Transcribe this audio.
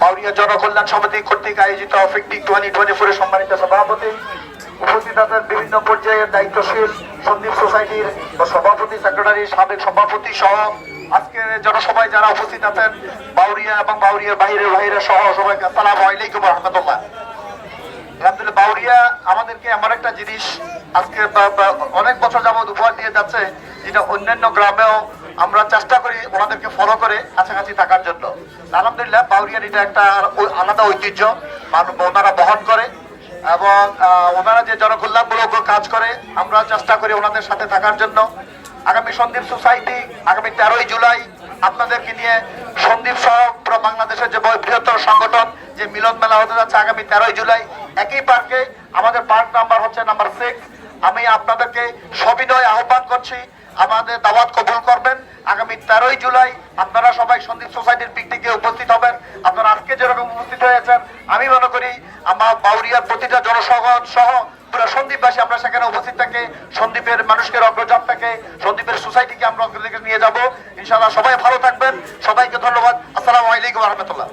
পাউরিয়া জনকল্যাণ সমিতি কর্তৃক আয়োজিত সভাপতি উপস্থিত আছেন বিভিন্ন পর্যায়ের দায়িত্বশীল সন্দীপ সোসাইটির সভাপতি, সেক্রেটারি, সাবেক সভাপতি সহ আজকের জনসভায় যারা উপস্থিত আছেন বাউরিয়া এবং বাউরিয়ার বাইরের বাইরে সহ সবাইকে আসসালামু আলাইকুম রহমতুল্লাহ। আলহামদুলিল্লাহ বাউরিয়া আমাদেরকে এমন একটা জিনিস আজকে অনেক বছর যাবত উপহার দিয়ে যাচ্ছে, যেটা অন্যান্য গ্রামেও আমরা চেষ্টা করি ওনাদেরকে ফলো করে কাছাকাছি থাকার জন্য। আলহামদুলিল্লাহ, বাউরিয়ার এটা একটা আলাদা ঐতিহ্য। ওনারা বহন করে এবং ওনারা যে জনকল্যাণমূলক কাজ করে, আমরা চেষ্টা করি ওনাদের সাথে থাকার জন্য। আগামী সন্দীপ সোসাইটি, আগামী তেরোই জুলাই আপনাদেরকে নিয়ে সন্দীপ সহ পুরো বাংলাদেশের যে বৃহত্তর সংগঠন, যে মিলন মেলা হতে যাচ্ছে আগামী তেরোই জুলাই, একই পার্কে আমাদের পার্ক নাম্বার হচ্ছে নাম্বার সিক্স আমি আপনাদেরকে সবিনয় আহ্বান করছি। আমাদের দাওয়াত কবুল করবেন। আগামী তেরোই জুলাই আপনারা সবাই সন্দীপ সোসাইটির পিকনিকে উপস্থিত হবেন। আপনারা আজকে যেরকম উপস্থিত হয়েছেন, আমি মনে করি আমার বাউরিয়ার প্রতিটা জনসংগঠন সহ পুরো সন্দীপবাসী আমরা সেখানে উপস্থিত থাকে সন্দীপের মানুষকে অগ্রযাত্রাকে সন্দীপের সোসাইটিকে আমরা অগ্রদিকে নিয়ে যাব। ইনশাআল্লাহ সবাই ভালো থাকবেন। সবাইকে ধন্যবাদ। আসসালামু আলাইকুম রহমতুল্লাহ।